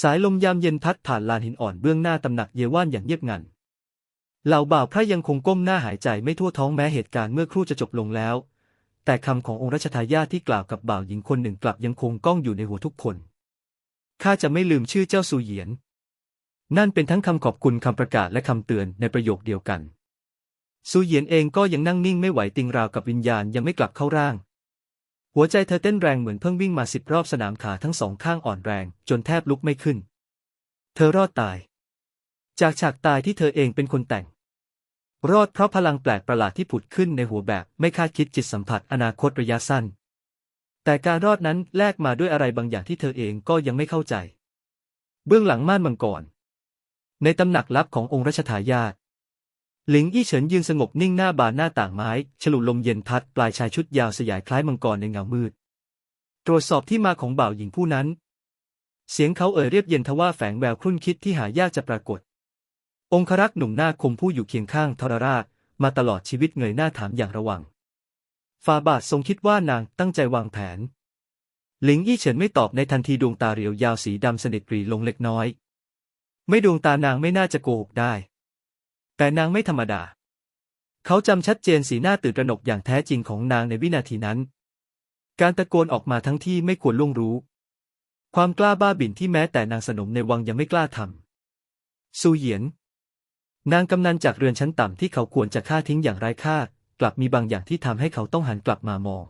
สายลมยามเย็นพัดผ่านลานหินอ่อนเบื้องหน้าตำหนักเยว่านอย่างเงียบงัน เหล่าบ่าวพระยังคงก้มหน้าหายใจไม่ทั่วท้องแม้เหตุการณ์เมื่อครู่จะจบลงแล้ว แต่คำขององค์รัชทายาทที่กล่าวกับบ่าวหญิงคนหนึ่งกลับยังคงก้องอยู่ในหัวทุกคนข้าจะไม่ลืมชื่อเจ้าซูเหยียน นั่นเป็นทั้งคำขอบคุณคำประกาศและคำเตือนในประโยคเดียวกันซูเหยียนเองก็ยังนั่งนิ่งไม่ไหวติงราวกับวิญญาณยังไม่กลับเข้าร่าง หัวใจเธอเต้นแรงเหมือนเพิ่งวิ่งมาสิบรอบสนามขาทั้งสองข้างอ่อนแรง จนแทบลุกไม่ขึ้น เธอรอดตาย จากฉากตายที่เธอเองเป็นคนแต่ง รอดเพราะพลังแปลกประหลาดที่ผุดขึ้นในหัวแบบไม่คาดคิดจิตสัมผัสอนาคตระยะสั้น แต่การรอดนั้นแลกมาด้วยอะไรบางอย่างที่เธอเองก็ยังไม่เข้าใจ เบื้องหลังม่านมังกรในตำหนักลับขององค์รัชทายาท หลิงอี้เฉินยืนสงบนิ่งหน้าบานหน้าต่างไม้ ฉลุลมเย็นพัดปลายชายชุดยาวสยายคล้ายมังกรในเงามืด ตรวจสอบที่มาของบ่าวหญิงผู้นั้น เสียงเขาเอ่ยเรียบเย็นทว่าแฝงแววครุ่นคิดที่หายากจะปรากฏ องครักษ์หนุ่มหน้าคมผู้อยู่เคียงข้างทรราช มาตลอดชีวิตเงยหน้าถามอย่างระวังฟาบาททรงคิดว่านางตั้งใจวางแผน หลิงอี้เฉินไม่ตอบในทันทีดวงตาเรียวยาวสีดำสนิทปรีลงเล็กน้อย ไม่ดวงตานางไม่น่าจะโกหกได้ แต่นางไม่ธรรมดา เขาจำชัดเจนสีหน้าตื่นตระหนกอย่างแท้จริงของนางในวินาทีนั้น การตะโกนออกมาทั้งที่ไม่ควรล่วงรู้ ความกล้าบ้าบิ่นที่แม้แต่นางสนมในวังยังไม่กล้าทำซูเหยียน นางกำนันจากเรือนชั้นต่ำที่เขาควรจะฆ่าทิ้งอย่างไร้ค่ากลับมีบางอย่างที่ทำให้เขาต้องหันกลับมามอง